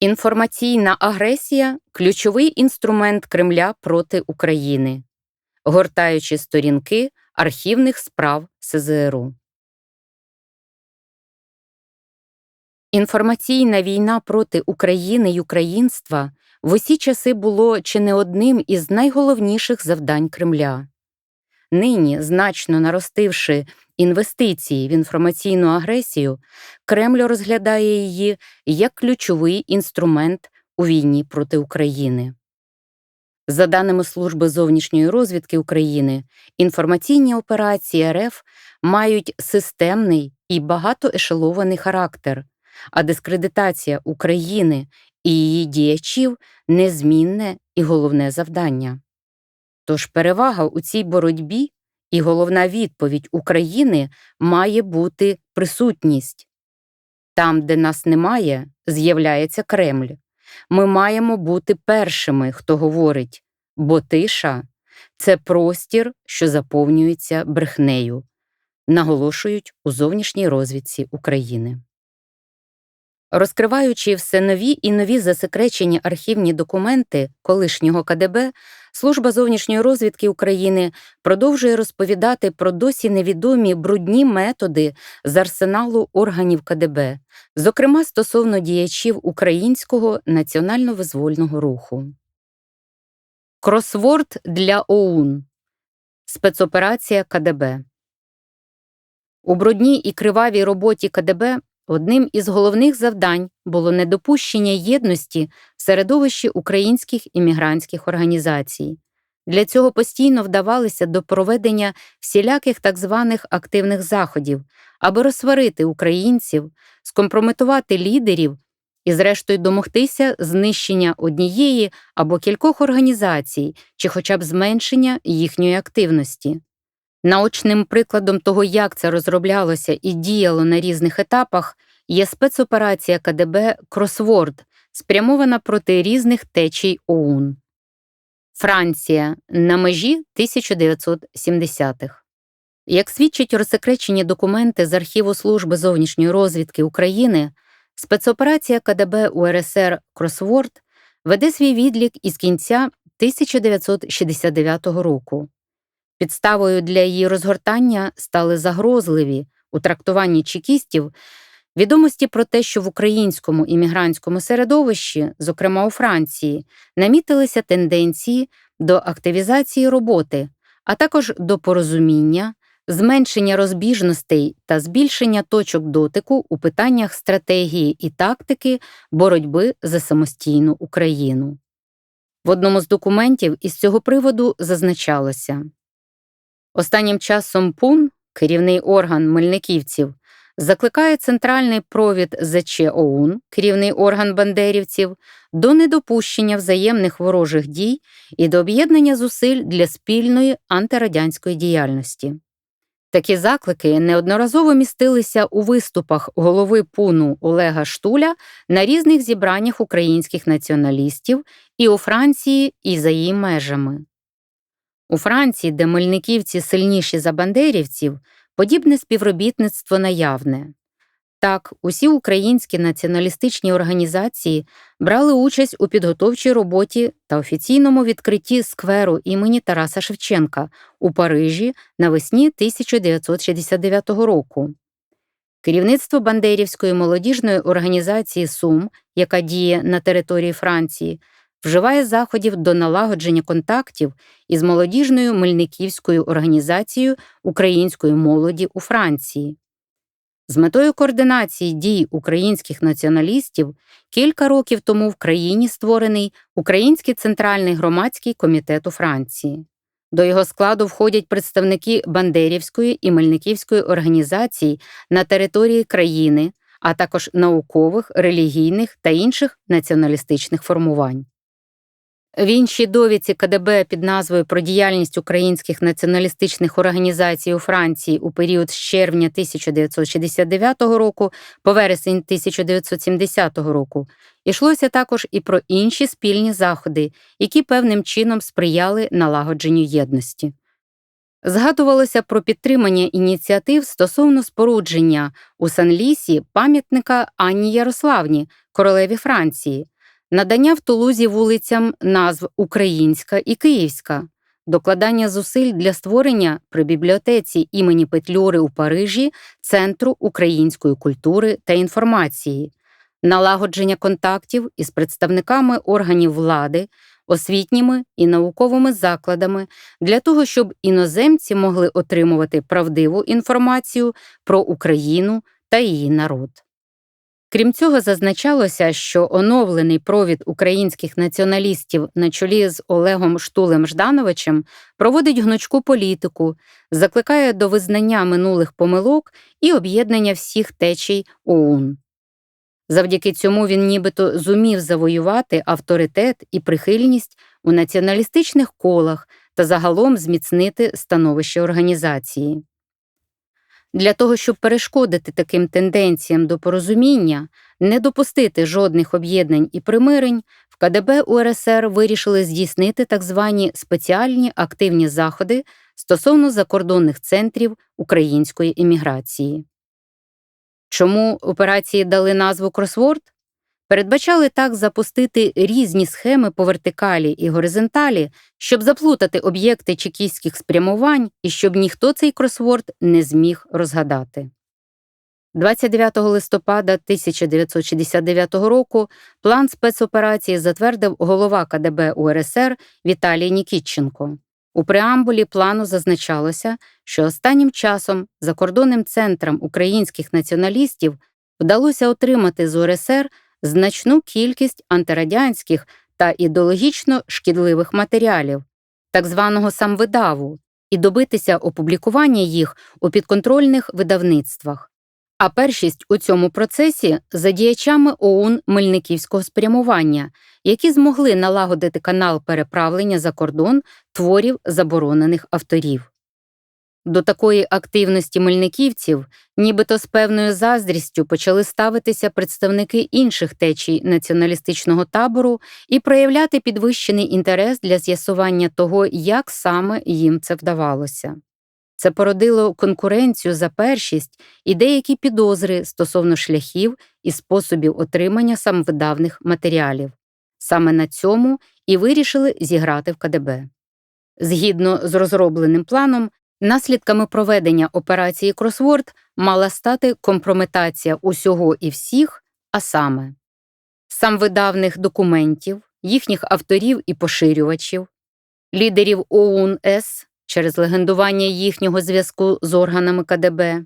Інформаційна агресія ключовий інструмент Кремля проти України, гортаючи сторінки архівних справ СЗРУ. Інформаційна війна проти України й українства в усі часи було чи не одним із найголовніших завдань Кремля. Нині, значно наростивши інвестиції в інформаційну агресію, Кремль розглядає її як ключовий інструмент у війні проти України. За даними Служби зовнішньої розвідки України, інформаційні операції РФ мають системний і багатоешелований характер, а дискредитація України і її діячів незмінне і головне завдання. Тож перевага у цій боротьбі і головна відповідь України має бути присутність. Там, де нас немає, з'являється Кремль. Ми маємо бути першими, хто говорить, бо тиша це простір, що заповнюється брехнею, наголошують у зовнішній розвідці України. Розкриваючи все нові і нові засекречені архівні документи колишнього КДБ, Служба зовнішньої розвідки України продовжує розповідати про досі невідомі брудні методи з арсеналу органів КДБ, зокрема стосовно діячів українського національно-визвольного руху. Кросворд для ОУН Спецоперація КДБ у брудній і кривавій роботі КДБ Одним із головних завдань було недопущення єдності в середовищі українських іммігрантських організацій. Для цього постійно вдавалися до проведення всіляких так званих активних заходів, аби розсварити українців, скомпрометувати лідерів і, зрештою, домогтися знищення однієї або кількох організацій чи хоча б зменшення їхньої активності. Наочним прикладом того, як це розроблялося і діяло на різних етапах, є спецоперація КДБ Кросворд, спрямована проти різних течій ОУН. Франція на межі 1970-х. Як свідчать розсекречені документи з архіву Служби зовнішньої розвідки України, спецоперація КДБ УРСР Кросворд веде свій відлік із кінця 1969 року. Підставою для її розгортання стали загрозливі у трактуванні чекістів відомості про те, що в українському іммігрантському середовищі, зокрема у Франції, намітилися тенденції до активізації роботи, а також до порозуміння, зменшення розбіжностей та збільшення точок дотику у питаннях стратегії і тактики боротьби за самостійну Україну. В одному з документів із цього приводу зазначалося. Останнім часом ПУН, керівний орган мельниківців, закликає центральний провід ЗЧ ОУН, керівний орган бандерівців, до недопущення взаємних ворожих дій і до об'єднання зусиль для спільної антирадянської діяльності. Такі заклики неодноразово містилися у виступах голови пуну Олега Штуля на різних зібраннях українських націоналістів і у Франції, і за її межами. У Франції, де мельниківці сильніші за бандерівців, подібне співробітництво наявне. Так, усі українські націоналістичні організації брали участь у підготовчій роботі та офіційному відкритті скверу імені Тараса Шевченка у Парижі навесні 1969 року. Керівництво Бандерівської молодіжної організації Сум, яка діє на території Франції, вживає заходів до налагодження контактів із молодіжною Мельниківською організацією української молоді у Франції. З метою координації дій українських націоналістів кілька років тому в країні створений Український центральний громадський комітет у Франції. До його складу входять представники Бандерівської і Мельниківської організацій на території країни, а також наукових, релігійних та інших націоналістичних формувань. В іншій довідці КДБ під назвою про діяльність українських націоналістичних організацій у Франції у період з червня 1969 року по вересень 1970 року йшлося також і про інші спільні заходи, які певним чином сприяли налагодженню єдності. Згадувалося про підтримання ініціатив стосовно спорудження у Санлісі пам'ятника Анні Ярославні, королеві Франції, надання в Тулузі вулицям назв Українська і Київська, докладання зусиль для створення при бібліотеці імені Петлюри у Парижі Центру української культури та інформації, налагодження контактів із представниками органів влади, освітніми і науковими закладами для того, щоб іноземці могли отримувати правдиву інформацію про Україну та її народ. Крім цього, зазначалося, що оновлений провід українських націоналістів на чолі з Олегом Штулем Ждановичем проводить гнучку політику, закликає до визнання минулих помилок і об'єднання всіх течій ОУН. Завдяки цьому він нібито зумів завоювати авторитет і прихильність у націоналістичних колах та загалом зміцнити становище організації. Для того, щоб перешкодити таким тенденціям до порозуміння, не допустити жодних об'єднань і примирень, в КДБ УРСР вирішили здійснити так звані спеціальні активні заходи стосовно закордонних центрів української імміграції. Чому операції дали назву кросворд? Передбачали так запустити різні схеми по вертикалі і горизонталі, щоб заплутати об'єкти чекістських спрямувань і щоб ніхто цей кросворд не зміг розгадати. 29 листопада 1969 року план спецоперації затвердив голова КДБ УРСР Віталій Нікітченко. У преамбулі плану зазначалося, що останнім часом закордонним центрам українських націоналістів вдалося отримати з УРСР значну кількість антирадянських та ідеологічно шкідливих матеріалів, так званого самвидаву, і добитися опублікування їх у підконтрольних видавництвах. А першість у цьому процесі за діячами ОУН Мельниківського спрямування, які змогли налагодити канал переправлення за кордон творів заборонених авторів. До такої активності мельниківців, нібито з певною заздрістю почали ставитися представники інших течій націоналістичного табору і проявляти підвищений інтерес для з'ясування того, як саме їм це вдавалося. Це породило конкуренцію за першість і деякі підозри стосовно шляхів і способів отримання самовидавних матеріалів. Саме на цьому і вирішили зіграти в КДБ. Згідно з розробленим планом, наслідками проведення операції Кросворд мала стати компрометація усього і всіх, а саме самвидавних документів, їхніх авторів і поширювачів, лідерів ОУН-С через легендування їхнього зв'язку з органами КДБ,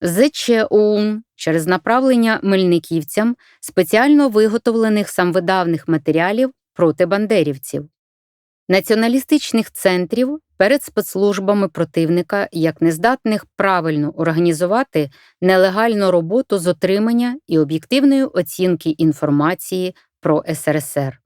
ЗЧ ОУН через направлення мельниківцям спеціально виготовлених самвидавних матеріалів проти бандерівців, націоналістичних центрів перед спецслужбами противника як нездатних правильно організувати нелегальну роботу з отримання і об'єктивної оцінки інформації про СРСР.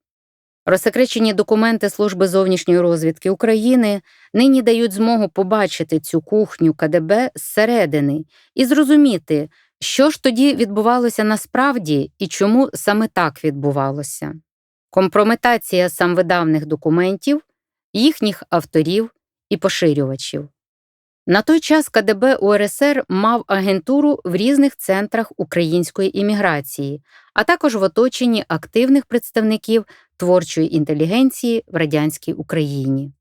Розсекречені документи Служби зовнішньої розвідки України нині дають змогу побачити цю кухню КДБ зсередини і зрозуміти, що ж тоді відбувалося насправді і чому саме так відбувалося. Компрометація самвидавних документів, їхніх авторів і поширювачів. На той час КДБ УРСР мав агентуру в різних центрах української імміграції, а також в оточенні активних представників творчої інтелігенції в радянській Україні.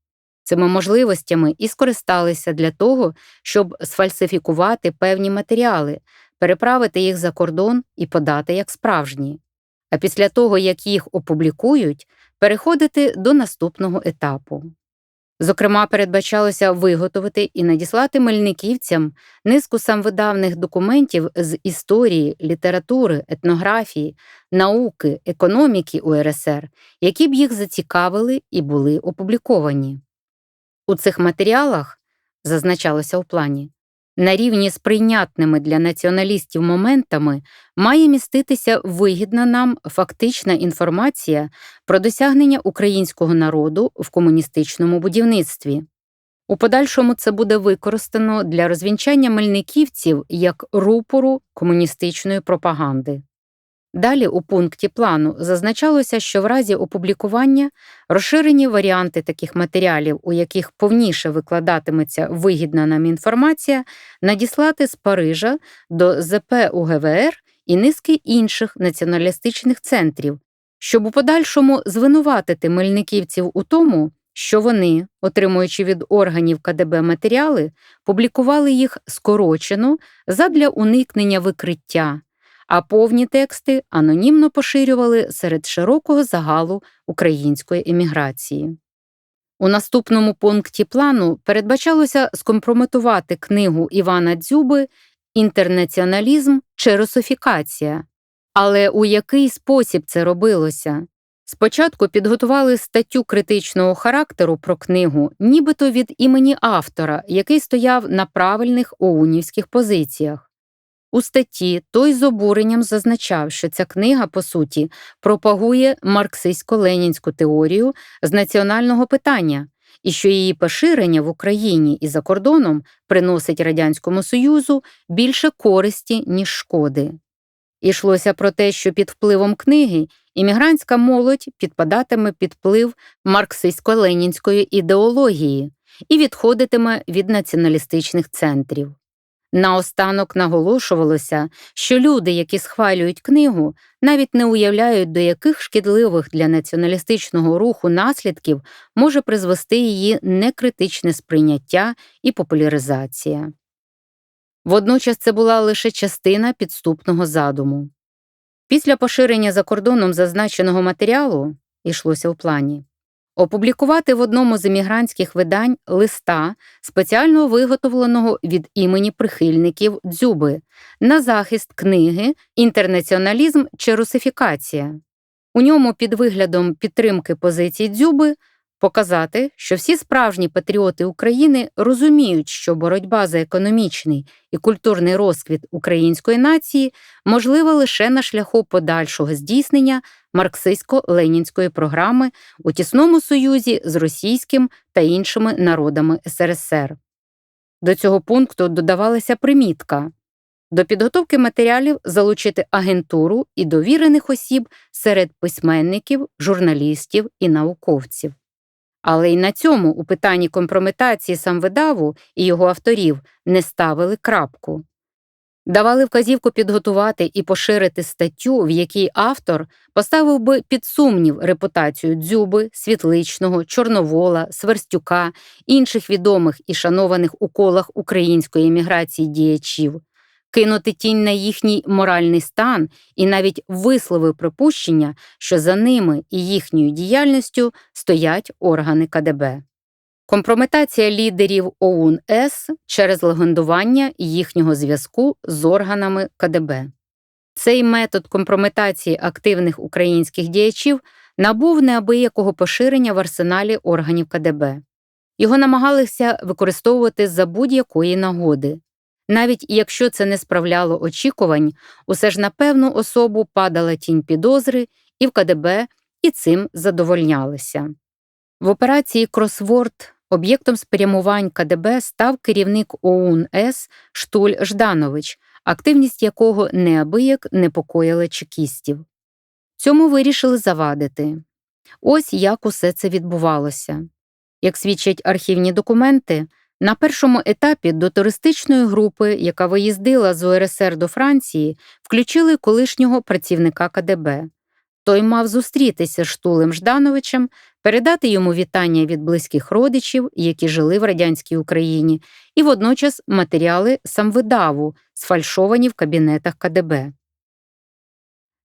Цими можливостями і скористалися для того, щоб сфальсифікувати певні матеріали, переправити їх за кордон і подати як справжні. А після того, як їх опублікують, переходити до наступного етапу. Зокрема, передбачалося виготовити і надіслати мельниківцям низку самвидавних документів з історії, літератури, етнографії, науки, економіки УРСР, які б їх зацікавили і були опубліковані. У цих матеріалах, зазначалося у плані, на рівні з прийнятними для націоналістів моментами має міститися вигідна нам фактична інформація про досягнення українського народу в комуністичному будівництві. У подальшому це буде використано для розвінчання мельниківців як рупору комуністичної пропаганди. Далі у пункті плану зазначалося, що в разі опублікування розширені варіанти таких матеріалів, у яких повніше викладатиметься вигідна нам інформація, надіслати з Парижа до ЗП УГВР і низки інших націоналістичних центрів, щоб у подальшому звинуватити мельниківців у тому, що вони, отримуючи від органів КДБ матеріали, публікували їх скорочено задля уникнення викриття, а повні тексти анонімно поширювали серед широкого загалу української еміграції. У наступному пункті плану передбачалося скомпрометувати книгу Івана Дзюби Інтернаціоналізм чи русифікація. Але у який спосіб це робилося? Спочатку підготували статтю критичного характеру про книгу, нібито від імені автора, який стояв на правильних оунівських позиціях. У статті той з обуренням зазначав, що ця книга, по суті, пропагує марксистсько-ленінську теорію з національного питання і що її поширення в Україні і за кордоном приносить Радянському Союзу більше користі, ніж шкоди. Ішлося про те, що під впливом книги іммігрантська молодь підпадатиме під вплив марксистсько-ленінської ідеології і відходитиме від націоналістичних центрів. Наостанок наголошувалося, що люди, які схвалюють книгу, навіть не уявляють, до яких шкідливих для націоналістичного руху наслідків може призвести її некритичне сприйняття і популяризація. Водночас це була лише частина підступного задуму. Після поширення за кордоном зазначеного матеріалу йшлося в плані опублікувати в одному з емігрантських видань листа, спеціально виготовленого від імені прихильників дзюби, на захист книги Інтернаціоналізм чи русифікація. У ньому під виглядом підтримки позицій дзюби показати, що всі справжні патріоти України розуміють, що боротьба за економічний і культурний розквіт української нації можлива лише на шляху подальшого здійснення марксистсько-ленінської програми у тісному союзі з російським та іншими народами СРСР. До цього пункту додавалася примітка. До підготовки матеріалів залучити агентуру і довірених осіб серед письменників, журналістів і науковців. Але й на цьому у питанні компрометації самвидаву і його авторів не ставили крапку. Давали вказівку підготувати і поширити статтю, в якій автор поставив би під сумнів репутацію дзюби, світличного, чорновола, сверстюка, інших відомих і шанованих у колах української еміграції діячів, кинути тінь на їхній моральний стан і навіть висловив припущення, що за ними і їхньою діяльністю стоять органи КДБ. Компрометація лідерів оун С через легендування їхнього зв'язку з органами КДБ. Цей метод компрометації активних українських діячів набув неабиякого поширення в арсеналі органів КДБ. Його намагалися використовувати за будь-якої нагоди. Навіть якщо це не справляло очікувань, усе ж на певну особу падала тінь підозри і в КДБ, і цим задовольнялися. В операції Кросворд об'єктом спрямувань КДБ став керівник ОУН С Штуль Жданович, активність якого неабияк непокоїла чекістів. Цьому вирішили завадити. Ось як усе це відбувалося. Як свідчать архівні документи, на першому етапі до туристичної групи, яка виїздила з УРСР до Франції, включили колишнього працівника КДБ. Той мав зустрітися з Штулем Ждановичем, передати йому вітання від близьких родичів, які жили в радянській Україні, і водночас матеріали самвидаву, сфальшовані в кабінетах КДБ.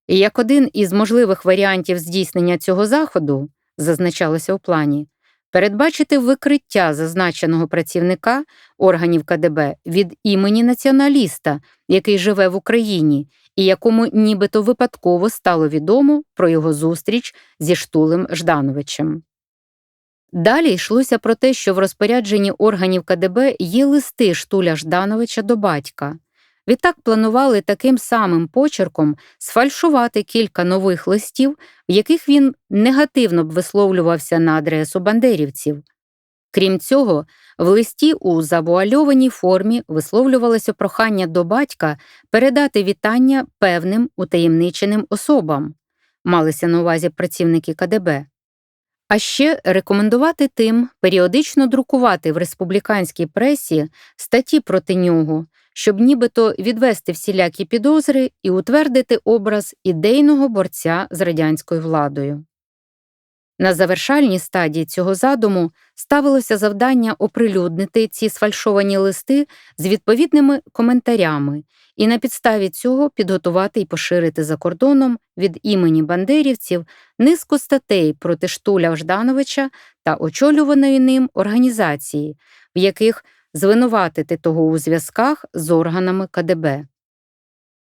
І як один із можливих варіантів здійснення цього заходу, зазначалося у плані, передбачити викриття зазначеного працівника органів КДБ від імені націоналіста, який живе в Україні, і якому нібито випадково стало відомо про його зустріч зі Штулем Ждановичем. Далі йшлося про те, що в розпорядженні органів КДБ є листи Штуля Ждановича до батька. Відтак планували таким самим почерком сфальшувати кілька нових листів, в яких він негативно б висловлювався на адресу бандерівців. Крім цього, в листі у завуальованій формі висловлювалося прохання до батька передати вітання певним утаємниченим особам, малися на увазі працівники КДБ. А ще рекомендувати тим періодично друкувати в республіканській пресі статті проти нього, щоб нібито відвести всілякі підозри і утвердити образ ідейного борця з радянською владою. На завершальній стадії цього задуму ставилося завдання оприлюднити ці сфальшовані листи з відповідними коментарями і на підставі цього підготувати і поширити за кордоном від імені бандерівців низку статей проти Штуля Ждановича та очолюваної ним організації, в яких звинуватити того у зв'язках з органами КДБ.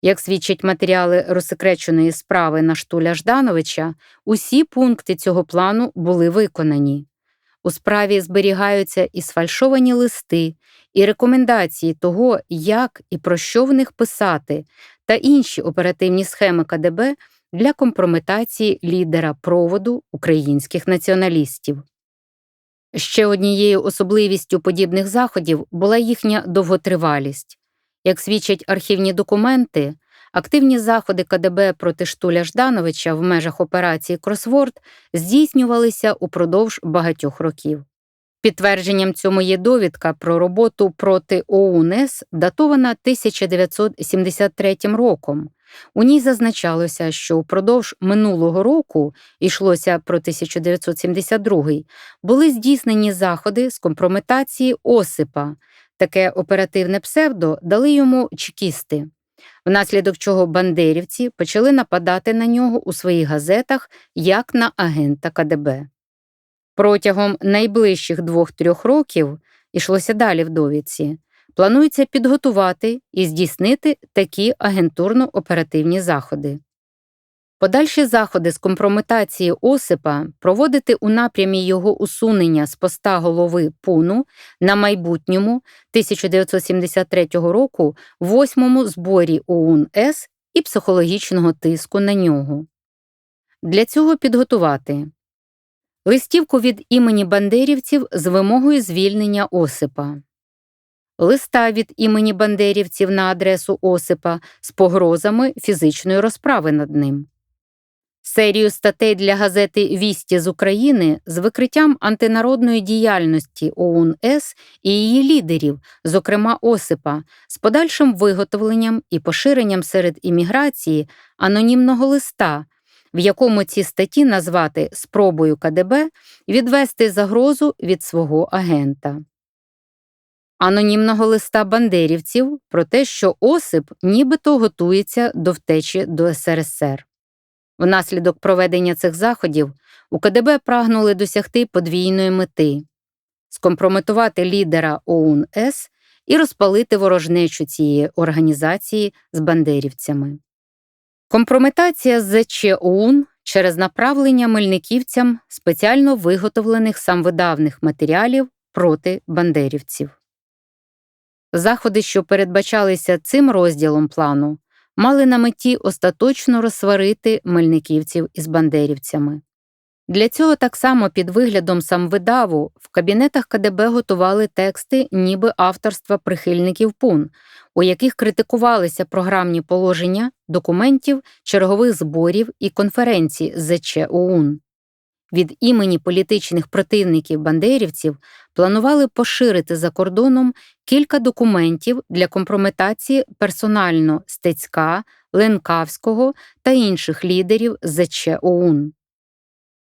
Як свідчать матеріали розсекреченої справи на Штуля Ждановича, усі пункти цього плану були виконані. У справі зберігаються і сфальшовані листи, і рекомендації того, як і про що в них писати, та інші оперативні схеми КДБ для компрометації лідера проводу українських націоналістів. Ще однією особливістю подібних заходів була їхня довготривалість. Як свідчать архівні документи, активні заходи КДБ проти Штуля Ждановича в межах операції Кросворд здійснювалися упродовж багатьох років. Підтвердженням цьому є довідка про роботу проти ОУНС, датована 1973 роком. У ній зазначалося, що упродовж минулого року йшлося про 1972 були здійснені заходи з компрометації Осипа. Таке оперативне псевдо дали йому чекісти, внаслідок чого бандерівці почали нападати на нього у своїх газетах як на агента КДБ. Протягом найближчих двох-трьох років йшлося далі в довідці. Планується підготувати і здійснити такі агентурно-оперативні заходи. Подальші заходи з компрометації Осипа проводити у напрямі його усунення з поста голови Пуну на майбутньому 1973 року восьмому зборі ОУН-С і психологічного тиску на нього. Для цього підготувати листівку від імені бандерівців з вимогою звільнення Осипа, листа від імені бандерівців на адресу Осипа з погрозами фізичної розправи над ним серію статей для газети Вісті з України з викриттям антинародної діяльності ОУН-С і її лідерів, зокрема Осипа, з подальшим виготовленням і поширенням серед імміграції анонімного листа. В якому ці статті назвати спробою КДБ відвести загрозу від свого агента. Анонімного листа бандерівців про те, що Осип нібито готується до втечі до СРСР. Внаслідок проведення цих заходів у КДБ прагнули досягти подвійної мети скомпрометувати лідера ОУН-С і розпалити ворожнечу цієї організації з бандерівцями. Компрометація з ЗЧ через направлення мельниківцям спеціально виготовлених самвидавних матеріалів проти бандерівців. Заходи, що передбачалися цим розділом плану, мали на меті остаточно розсварити мельниківців із бандерівцями. Для цього так само під виглядом самвидаву в кабінетах КДБ готували тексти, ніби авторства прихильників пун, у яких критикувалися програмні положення документів, чергових зборів і конференцій ЗЧ ОУН від імені політичних противників бандерівців планували поширити за кордоном кілька документів для компрометації персонально Стецька, Ленкавського та інших лідерів ЗЧ ОУН.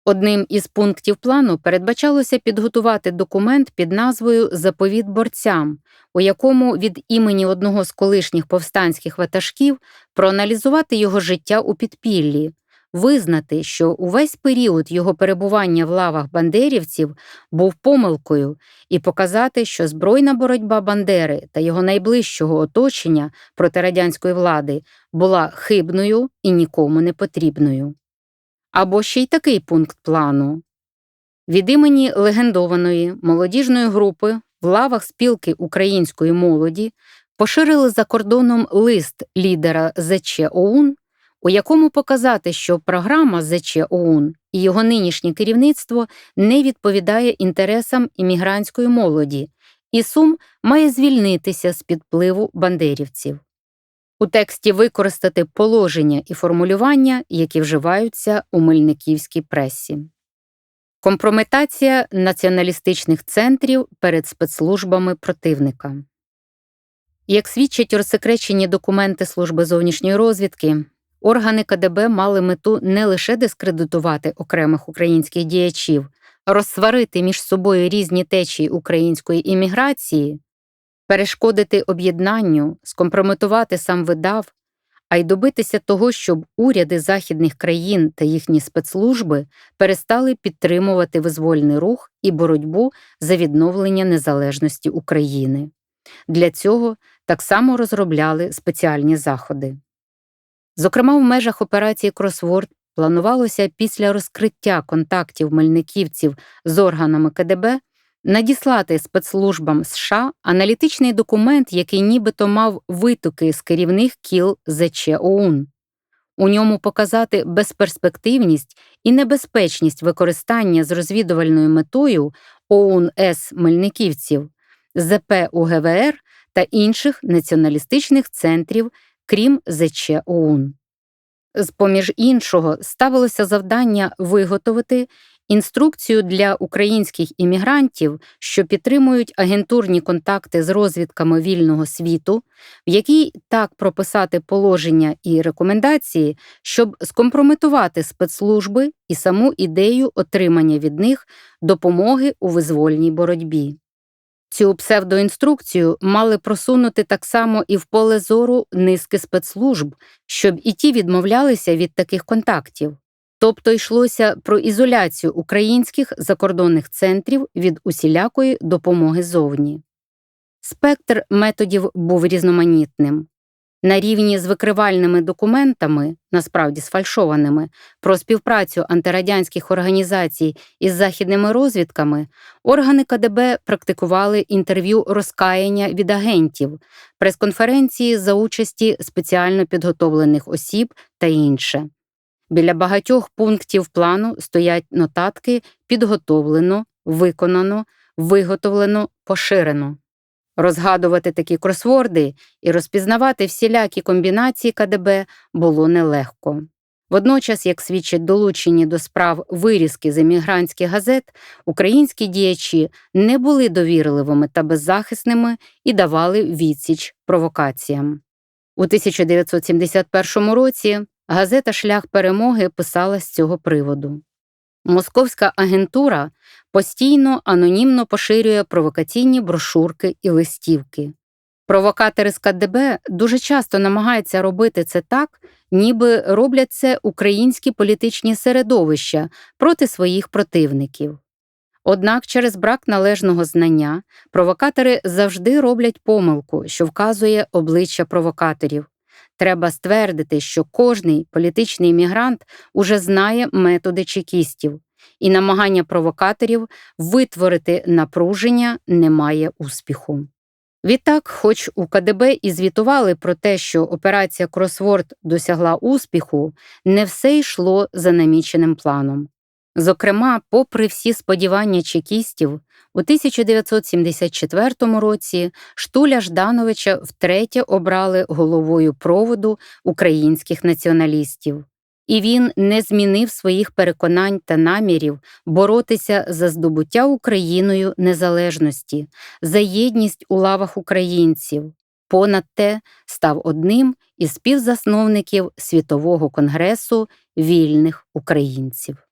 Одним із пунктів плану передбачалося підготувати документ під назвою Заповіт борцям, у якому від імені одного з колишніх повстанських ватажків проаналізувати його життя у підпіллі визнати, що увесь період його перебування в лавах бандерівців був помилкою, і показати, що збройна боротьба Бандери та його найближчого оточення проти радянської влади була хибною і нікому не потрібною. Або ще й такий пункт плану. Від імені легендованої молодіжної групи в лавах спілки української молоді поширили за кордоном лист лідера ЗЧ ОУН у якому показати, що програма ЗЧ ОУН і його нинішнє керівництво не відповідає інтересам іммігрантської молоді, і Сум має звільнитися з підпливу бандерівців. У тексті використати положення і формулювання, які вживаються у мельниківській пресі. Компрометація націоналістичних центрів перед спецслужбами противника. Як свідчать розсекречені документи Служби зовнішньої розвідки, органи КДБ мали мету не лише дискредитувати окремих українських діячів, розсварити між собою різні течії української імміграції, перешкодити об'єднанню, скомпрометувати сам видав, а й добитися того, щоб уряди західних країн та їхні спецслужби перестали підтримувати визвольний рух і боротьбу за відновлення незалежності України. Для цього так само розробляли спеціальні заходи. Зокрема, в межах операції Кросворд планувалося після розкриття контактів мельниківців з органами КДБ надіслати спецслужбам США аналітичний документ, який нібито мав витоки з керівних кіл ЗЧ ОУН. У ньому показати безперспективність і небезпечність використання з розвідувальною метою ОУН С Мельниківців, ЗП УГВР та інших націоналістичних центрів, крім ЗЧ ОУН. З поміж іншого ставилося завдання виготовити інструкцію для українських іммігрантів, що підтримують агентурні контакти з розвідками вільного світу, в якій так прописати положення і рекомендації, щоб скомпрометувати спецслужби і саму ідею отримання від них допомоги у визвольній боротьбі. Цю псевдоінструкцію мали просунути так само і в поле зору низки спецслужб, щоб і ті відмовлялися від таких контактів. Тобто йшлося про ізоляцію українських закордонних центрів від усілякої допомоги зовні. Спектр методів був різноманітним. На рівні з викривальними документами, насправді сфальшованими, про співпрацю антирадянських організацій із західними розвідками, органи КДБ практикували інтерв'ю розкаяння від агентів, прес-конференції за участі спеціально підготовлених осіб та інше. Біля багатьох пунктів плану стоять нотатки підготовлено, виконано, виготовлено, поширено. Розгадувати такі кросворди і розпізнавати всілякі комбінації КДБ було нелегко. Водночас, як свідчать долучені до справ вирізки з емігрантських газет, українські діячі не були довірливими та беззахисними і давали відсіч провокаціям. У 1971 році газета Шлях перемоги писала з цього приводу. Московська агентура постійно анонімно поширює провокаційні брошурки і листівки. Провокатори з КДБ дуже часто намагаються робити це так, ніби роблять це українські політичні середовища проти своїх противників. Однак через брак належного знання провокатори завжди роблять помилку, що вказує обличчя провокаторів. Треба ствердити, що кожний політичний іммігрант уже знає методи чекістів, і намагання провокаторів витворити напруження не має успіху. Відтак, хоч у КДБ і звітували про те, що операція Кросворд досягла успіху, не все йшло за наміченим планом. Зокрема, попри всі сподівання чекістів, у 1974 році Штуля Ждановича втретє обрали головою проводу українських націоналістів, і він не змінив своїх переконань та намірів боротися за здобуття Україною незалежності, за єдність у лавах українців. Понад те став одним із співзасновників Світового конгресу вільних українців.